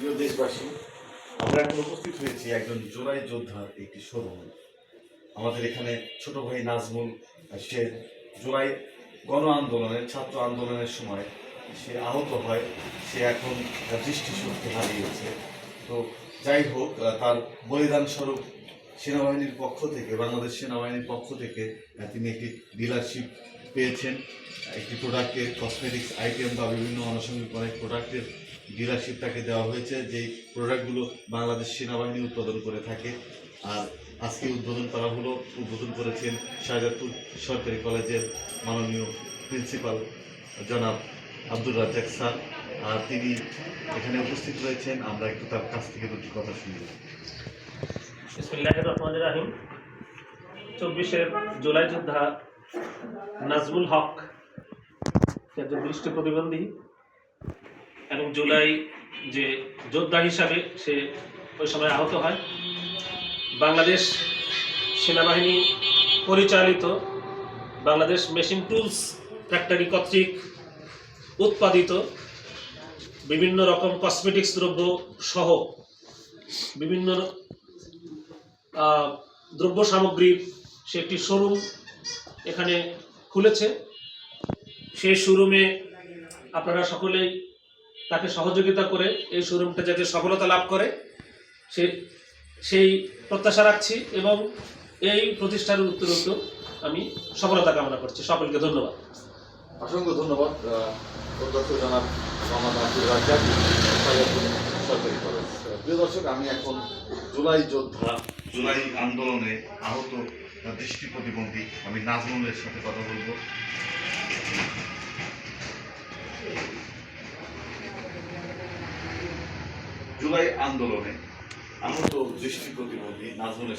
প্রিয় দেশবাসী, আমরা এখন উপস্থিত হয়েছি একজন জোড়াই যোদ্ধার একটি শোরুম। আমাদের এখানে ছোট ভাই নাজমুল, সে জোড়াই গণ আন্দোলনের, ছাত্র আন্দোলনের সময় সে আহত হয়, সে এখন দৃষ্টিশক্তি হারিয়েছে। তো যাই হোক তার বলিদান স্বরূপ সেনাবাহিনীর পক্ষ থেকে, বাংলাদেশ সেনাবাহিনীর পক্ষ থেকে তিনি একটি ডিলারশিপ পেয়েছেন। একটি প্রোডাক্টের কসমেটিক্স আইটেম বা বিভিন্ন আনুষঙ্গিক অনেক প্রোডাক্টের ডিলারশিপ তাকে দেওয়া হয়েছে, যেই প্রোডাক্টগুলো বাংলাদেশ সেনাবাহিনী উৎপাদন করে থাকে। আর আজকে উদ্বোধন করা হলো, উদ্বোধন করেছেন শাহজাদপুর সরকারি কলেজের মাননীয় প্রিন্সিপাল জনাব আব্দুর রাজ্জাক স্যার। আর তিনি এখানে উপস্থিত রয়েছেন, আমরা একটু তার কাছ থেকে দুটি কথা শুনব। চব্বিশের জুলাই যোদ্ধা নাজমুল হক একজন দৃষ্টি প্রতিবন্ধী। এবং জুলাই যে যোদ্ধা হিসাবে সে ওই সময় আহত হয়। বাংলাদেশ সেনাবাহিনী পরিচালিত বাংলাদেশ মেশিন টুলস ফ্যাক্টরি কর্তৃক উৎপাদিত বিভিন্ন রকম কসমেটিক্স দ্রব্য সহ বিভিন্ন দ্রব্য সামগ্রীর সে একটি শোরুম এখানে খুলেছে। সেই শোরুমে আপনারা সকলেই তাকে সহযোগিতা করে এই শোরুমটা যাতে সফলতা লাভ করে সে সেই প্রত্যাশা রাখছি এবং এই প্রতিষ্ঠানের উত্তরোত্তর আমি সফলতা কামনা করছি। সকলকে ধন্যবাদ। অসংখ্য ধন্যবাদ অধ্যক্ষ জনাব মোহাম্মদ আব্দুল রাজ্জাক সরকারি কলেজ। প্রিয় দর্শক আমি এখন জুলাই যোদ্ধা। জুলাই আন্দোলনে আহত আহ, দৃষ্টি প্রতিবন্ধী। আমি নাজমুলের সাথে কথা বলব। জুলাই আন্দোলনে আহত দৃষ্টি প্রতিবন্ধী নাজমুলের